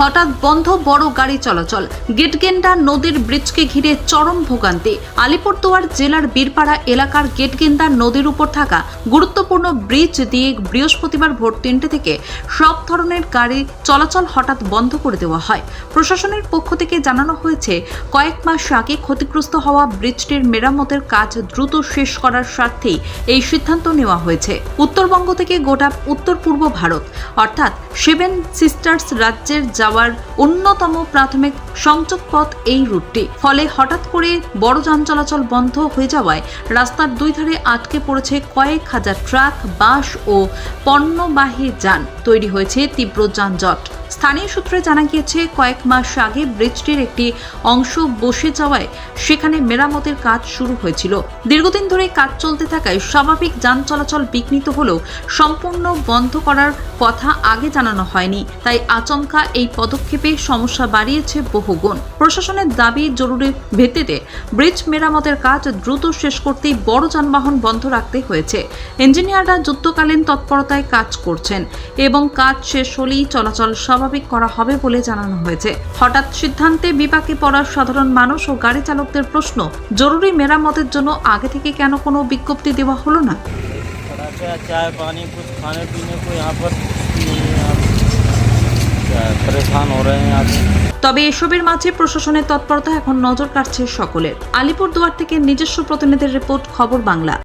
হঠাৎ বন্ধ বড় গাড়ি চলাচল। গেটগেন্ডা নদীর ব্রিজকে ঘিরে চরম ভোগান্তি। আলিপুরদুয়ার জেলার বীরপাড়া এলাকার গেটগেন্দা নদীর উপর থাকা গুরুত্বপূর্ণ ব্রিজ দিয়ে বৃহস্পতিবার ভোর তিনটে থেকে সব ধরনের গাড়ি চলাচল হঠাৎ বন্ধ করে দেওয়া হয়। প্রশাসনের পক্ষ থেকে জানানো হয়েছে, কয়েক মাস আগে ক্ষতিগ্রস্ত হওয়া ব্রিজটির মেরামতের কাজ দ্রুত শেষ করার স্বার্থেই এই সিদ্ধান্ত নেওয়া হয়েছে। উত্তরবঙ্গ থেকে গোটা উত্তর পূর্ব ভারত, অর্থাৎ সেভেন সিস্টার্স রাজ্যের যাওয়ার অন্যতম প্রাথমিক সংযোগ পথ এই রুটটি। ফলে হঠাৎ করে বড় যান চলাচল বন্ধ হয়ে যাওয়ায় রাস্তার দুই ধারে আটকে পড়েছে কয়েক হাজার ট্রাক, বাস ও পণ্যবাহী যান। তৈরি হয়েছে তীব্র যানজট। স্থানীয় সূত্রে জানা গিয়েছে, কয়েক মাস আগে ব্রিজটির একটি অংশ বসে যাওয়ায় সেখানে মেরামতের কাজ শুরু হয়েছিল। দীর্ঘদিন ধরে কাজ চলতে থাকায় স্বাভাবিক যান চলাচল বিঘ্নিত হলেও সম্পূর্ণ বন্ধ করার কথা আগে জানানো হয়নি। তাই আচমকা এই পদক্ষেপে সমস্যা বাড়িয়েছে বহুগুণ। প্রশাসনের দাবি জরুরি ভিত্তিতে ব্রিজ মেরামতের কাজ দ্রুত শেষ করতেই বড় যানবাহন বন্ধ রাখতে হয়েছে। ইঞ্জিনিয়াররা যুদ্ধকালীন তৎপরতায় কাজ করছেন এবং কাজ শেষ হলেই চলাচল স্বাভাবিক করা হবে বলে জানানো হয়েছে হঠাৎ সিদ্ধান্তে বিপাকে পড়া সাধারণ মানুষ ও গাড়ি চালকদের প্রশ্ন জরুরি মেরামতের জন্য আগে থেকে কেন কোনো বিজ্ঞপ্তি দেওয়া হলো না अच्छा चाय पानी कुछ खाने पीने को यहाँ पर कुछ नहीं है आप क्या है, परेशान हो रहे हैं आप তবে এসবের মাঝে প্রশাসনের তৎপরতা এখন নজর কাটছে সকলের আলিপুরদুয়ার থেকে নিজস্ব প্রতিনিধির রিপোর্ট খবর বাংলা